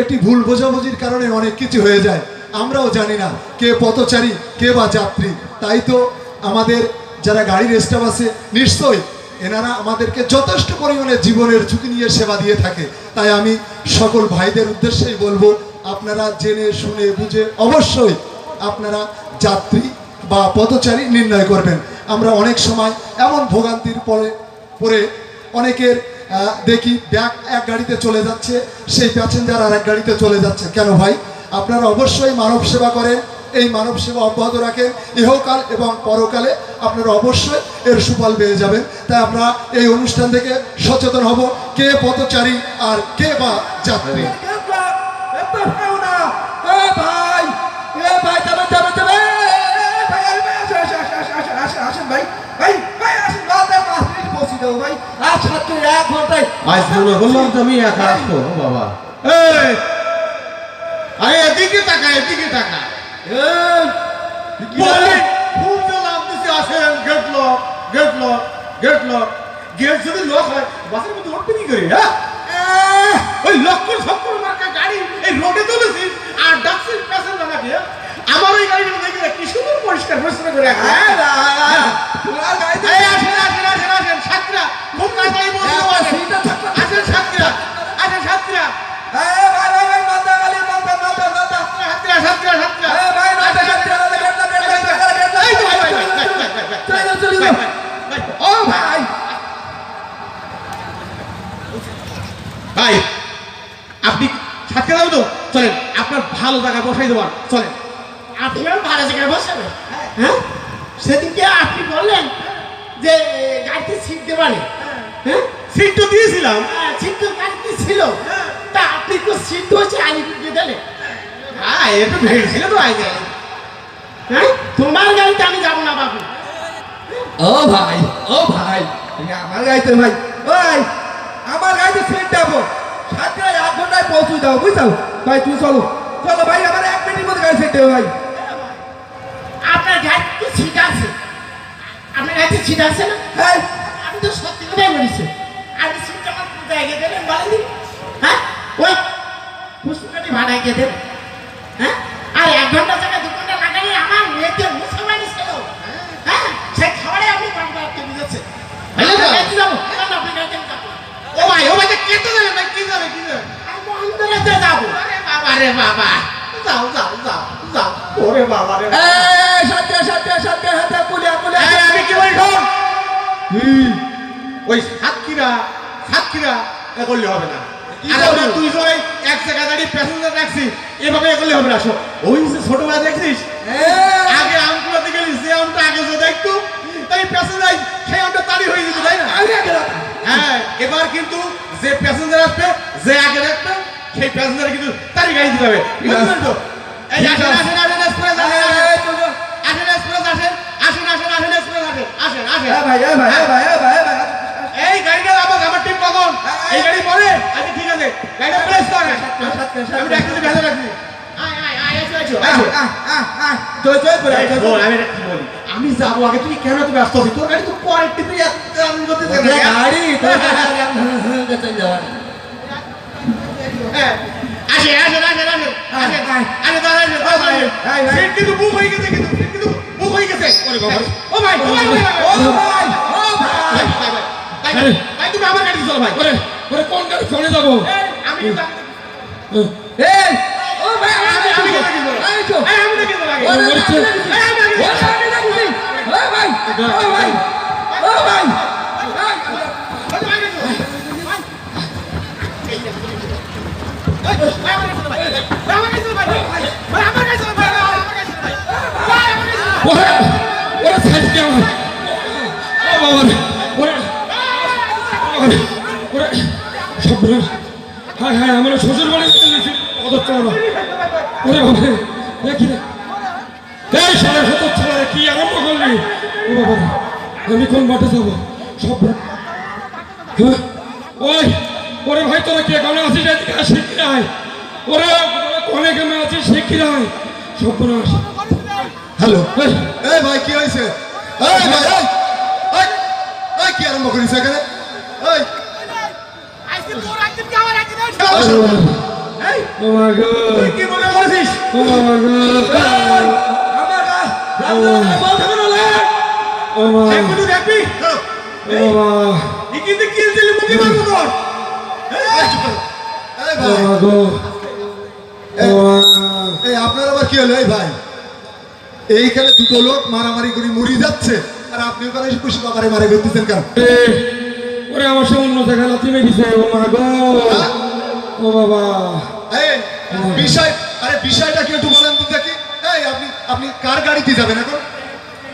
একটি ভুল বোঝাবুঝির কারণে অনেক কিছু হয়ে যায়। আমরাও জানি না কে পথচারী, কে বা যাত্রী। তাই তো আমাদের যারা গাড়ির স্টাফ আছে, নিশ্চয়ই এনারা আমাদেরকে যথেষ্ট পরিমাণে জীবনের ঝুঁকি নিয়ে সেবা দিয়ে থাকে। তাই আমি সকল ভাইদের উদ্দেশ্যেই বলব, আপনারা জেনে, শুনে, বুঝে অবশ্যই আপনারা যাত্রী বা পথচারী নির্ণয় করবেন। আমরা অনেক সময় এমন ভোগান্তির পরে পরে অনেকের দেখি ব্যাগ এক গাড়িতে চলে যাচ্ছে, সেই প্যাসেঞ্জার আর এক গাড়িতে চলে যাচ্ছে। কেন ভাই? আপনারা অবশ্যই মানব সেবা করেন, এই মানব সেবা অব্যাহত রাখেন। ইহকাল এবং পরকালে আপনারা অবশ্যই এর সুফল পেয়ে যাবেন। তাই আমরা এই অনুষ্ঠান থেকে সচেতন হব, কে পথচারী আর কে বা যাত্রী। দাও ভাই আর সাথে এক ঘন্টায় আজ মনে করলাম তুমি একা আসতো ও বাবা। এই! আরে এদিকে তাকা এদিকে তাকা। বলে। ফোন দিলাম আসেন gate lock gate lock gate lock gate যদি লক হয় বাসের মধ্যে উঠবে কি করে হ্যাঁ? ওই লক্কর সক্কর মার্কা গাড়ি এই রোডে চলেছিস আর ডাকছিস প্যাসেঞ্জার নাকি হ্যাঁ? আমার ওই না, কি সুন্দর পরিষ্কার পরিষ্কার করে তোমার গাড়িতে আসেন আসেন আসেন আসেন সাতরা খুব তাড়াতাড়ি বসে আসেন সিটও আসেন সাতরা আসেন সাতরা এ ভাই আপনি সাতকে দাও তো চলেন আপনার ভালো জায়গায় বসাই দেবার চলেন আপনার ভালো জায়গায় বসাবে হ্যাঁ? সেদিনকে আপনি বললেন যে এ, গাড়িতে সিট দেবানে হ্যাঁ। সিট তো দিয়েছিলাম। হ্যাঁ, সিট তো গাড়িতে ছিল। তা আপনি তো সিট হচ্ছে আলিপুরকে দিলে হ্যাঁ এটা ভেঙেছিল তো আগে। হ্যাঁ? তোমার গাড়িতে আমি যাব না বাবু। ও ভাই ও ভাই তুমি আমার গাড়িতে ভাই ওই আমার গাড়িতে সিট দেবো। সাতটা এক ঘন্টায় পৌঁছে দাও বুঝছ? ভাই তুই চলো। চলো ভাই আমার এক মিনিটের মধ্যে গাড়ি সেট দেবো ভাই। আপনার গাড়িতে সিট আছে। আপনার গাড়িতে সিট আছে না? হ্যাঁ। আমি তো সত্যি কথাই বলেছি আপনি সিটটা আমার কোথায় গিয়ে দেবেন বলেন হ্যাঁ? ওই পুষ্পকাটি ভাড়ায় গিয়ে দেবেন। হ্যাঁ? আর এক ঘণ্টা জায়গায় দু ঘণ্টা লাগালে আমার মেয়েকে বাড়ি ছিল। হ্যাঁ? সেই খাবারে আপনি পানটা আটকে দিয়েছেন হ্যালো তো? গাড়িতে যাব কেন আপনি গাড়িতে আমি যাব ও ভাই ও ভাই কে তো যাবে ভাই কি যাবে কি যাবে আমি মহেন্দ্রতে যাব। আরে বাবা রে বাবা। যাও যাও যাও যাও। ওরে বাবা রে ওই সাতক্ষীরা সাতক্ষীরা এ করলে হবে না। আর আমরা দুইজন এক জায়গায় দাঁড়িয়ে প্যাসেঞ্জার রাখছি এভাবে এ করলে হবে না। ওই যে ছোটবেলা দেখছিস? আগে আমগুলোতে গেলি যে আমটা আগে যে দেখতো তাই প্যাসেঞ্জার সেই আমটা তাড়ি হয়ে যেত তাই না? হ্যাঁ এবার কিন্তু যে প্যাসেঞ্জার আসবে যে আগে রাখবে সেই প্যাসেঞ্জার কিন্তু তারই গাড়ি দিতে হবে। এই আসেন আসেন এক্সপ্রেস আসেন আসেন আসেন আসেন এক্সপ্রেস আসেন এ ভাই এ ভাই এই গাড়িটা আমার আমার টিম কখন? এই গাড়ি পরে? আচ্ছা ঠিক আছে। গাড়িটা প্রেস করে। আমি রাখছি ভেতরে রাখছি। আয় আয় আয় এসো এসো আহ আহ আহ আহ। জয় জয় করে এই শোন, আমি একটা কি বলি আমি যাব আগে তুই কেন এত ব্যস্ত আছিস তোর গাড়ি তো পরে টিপে আমি করতে গাড়ি তোর চলে যাওয়া হ্যাঁ আসেন আসেন আসেন আসেন আসেন আয়, আয়। আসেন দাদা আসেন দাদা আসেন আয়, ভাই। সিট কিন্তু বুক হয়ে গেছে কিন্তু সিট কিন্তু বুক হয়ে গেছে ওরে বাবা ও ভাই ও ভাই ও ভাই ও ভাই ও ভাই ভাই ভাই ভাই ভাই ভাই তুমি আমার গাড়ি চলো ভাই ওরে ওরে কোন গাড়ি চলে যাব এই, আমি এই ও ভাই আমি আমি আমি তো আমি কিন্তু লাগে ওরে ওরে, আমি দেখি এই, আমি কিন্তু ওরে আমি দেখি ও ভাই ও ভাই ও ভাই ওরে ওরে সাইজকে আমার ও বাবা ওরে ওরে ওরে সব্রাস হায় হায় আমার শ্বশুর বাড়ি গেছি অদর চালা ওরে বাবা রে এই সাড়ে সত্তর ছেলে কি আরম্ভ করলি ও বাবা আমি কোন মাঠে যাব সব হ্যাঁ ওই ওরে ভাই তোরা কে কেমন আছিস এদিকে শিগগির আয় ওরে কনে কেমন আছিস শিগগির আয় সর্বনাশ হ্যালো। এই। ভাই কি হয়েছে? এই ভাই এই। কি আরম্ভ করিস এখানে? এই আপনার আবার কি হলো? এই ভাই। এইখানে দুটো লোক মারামারি করে মুড়ি যাচ্ছে। আর আপনি ওখানে খুশি বাবারে মারে করতেছেন কেন? ওরে আমার সে অন্য জায়গায় লাথি মেরেছে ও মা গো। ও বাবা। এই বিষয় আরে বিষয়টা কি একটু বলেন তো দেখি। এই আপনি আপনি কার গাড়িতে যাবেন এখন?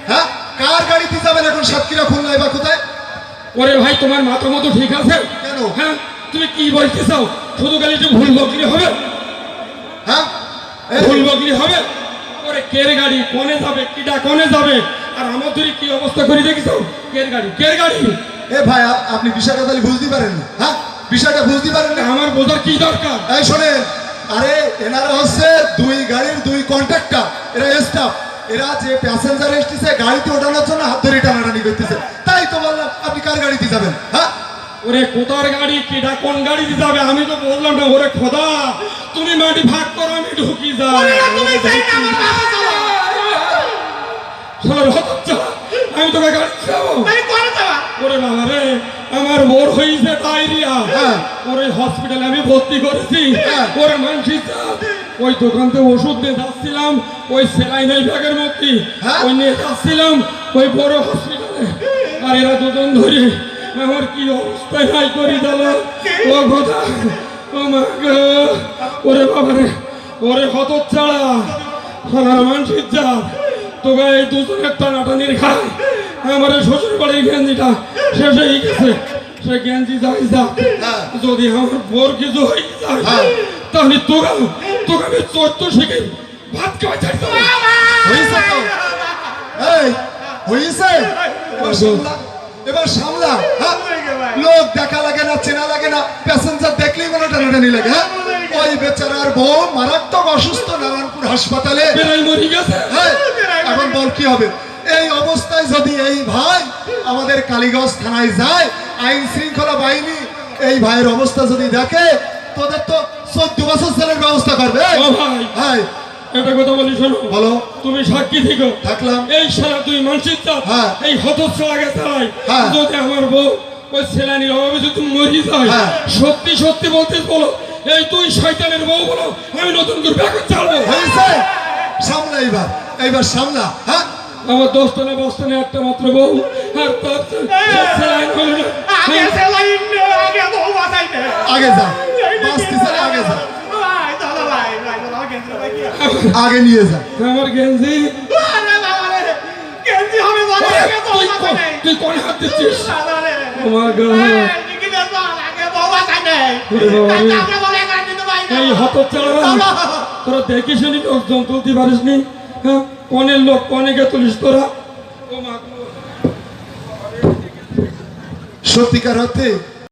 হ্যাঁ? কার গাড়িতে যাবেন এখন সাতক্ষীরা খুলনায় বা কোথায়? ওরে ভাই তোমার মাথা মতো ঠিক আছে? কেন? হ্যাঁ তুমি কি বলতে চাও? শুধু একটু ভুল বকলি হবে? হ্যাঁ? ভুল বকলি হবে? কের গাড়ি? কোনে যাবে? কিটা কোনে যাবে? আর আমার তুই কি অবস্থা করে দেখিস? কের গাড়ি? কের গাড়ি? এ ভাই আপনি বিষয়টা তাহলে বুঝতে পারেন না। হ্যাঁ? বিষয়টা বুঝতে পারেন না। আমার বোঝার কি দরকার? এই শোনেন আরে এনারা হচ্ছে দুই গাড়ির দুই কন্ট্রাক্টর এরা স্টাফ এরা যে প্যাসেঞ্জার এসতেছে গাড়িতে ওঠানোর জন্য হাত ধরে টানাটানি করতেছে। তাই তো বললাম আপনি কার গাড়িতে যাবেন? হ্যাঁ? ওরে কোথার গাড়ি? কিটা কোন গাড়ি যাবে? আমি তো বললাম না ওরে খোদা! তুমি মাটি ভাগ করো আমি ঢুকি যাই। আমি তোকে গাড়ি খাব। ওরে বাবা রে আমার বোর হয়েছে ডায়রিয়া। হ্যাঁ। ওরে হসপিটালে আমি ভর্তি করেছি। হ্যাঁ। ওরে মানছি। ওই দোকান থেকে ওষুধ নিয়ে যাচ্ছিলাম ওই সেলাইন এই ব্যাগের মধ্যে। হ্যাঁ। ওই নিয়ে যাচ্ছিলাম ওই বড় হসপিটালে আর এরা দুজন ধরে আমার কি অবস্থায় নাই করি দিল ও কথা। ওরে বাবা রে ওরে হত ছাড়া সালার মানসিক চাপ তোকে এই দুজনের টানাটানির খায় আমার শ্বশুর বাড়ির গেঞ্জিটা শেষ হয়ে গেছে। সে গেঞ্জি যাই যা। যদি আমার বোর কিছু হয়ে যায় হ্যাঁ। তাহলে তোকে তোকে আমি চোদ্দ শিখে ভাত খাওয়া ছাড়তে হয়েছে তো। এই হয়েছে এবার সামলা হ্যাঁ? লোক দেখা লাগে না চেনা লাগে না প্যাসেঞ্জার দেখলেই মনে টানাটানি লাগে হ্যাঁ? ওই বেচারার বউ মারাত্মক অসুস্থ নারায়ণপুর হাসপাতালে। হ্যাঁ, এখন বল কি হবে? এই অবস্থায় যদি এই ভাই আমাদের কালীগঞ্জ থানায় যায় আইন শৃঙ্খলা বাহিনী এই ভাইয়ের অবস্থা যদি দেখে তোদের তো চোদ্দ বছর ছেলের ব্যবস্থা করবে। ভাই। একটা কথা বলি শোনো। বলো। তুমি সাক্ষী থেকো। থাকলাম। এই সারা তুই মানসিক হ্যাঁ। এই হতচ্ছ আগে চালাই হ্যাঁ। যদি আমার বউ ওই সেলানির অভাবে যদি মরি যায় হ্যাঁ। সত্যি সত্যি বলতে বলো এই তুই শয়তানের বউ বলো আমি নতুন করে ব্যাগ চালবো। হয়েছে? সামলা এইবার এইবার সামলা হ্যাঁ? আমার দশটা না বসটা না একটা মাত্র বউ আর তার সেলাইন হলো না। আগে হ্যাঁ। সেলাইন আগে বউ আগে যা বাঁচতে আগে যা। আগে নিয়ে যা। আমার গেঞ্জি? গেঞ্জি হবে তুই কোন- হাত দিচ্ছিস। আমরা এই হত চালা। তোরা দেখি শুনি লোকজন তুলতে পারিস নি। হ্যাঁ? কনের লোক কনেকে তুলিস তোরা। সত্যিকার অর্থে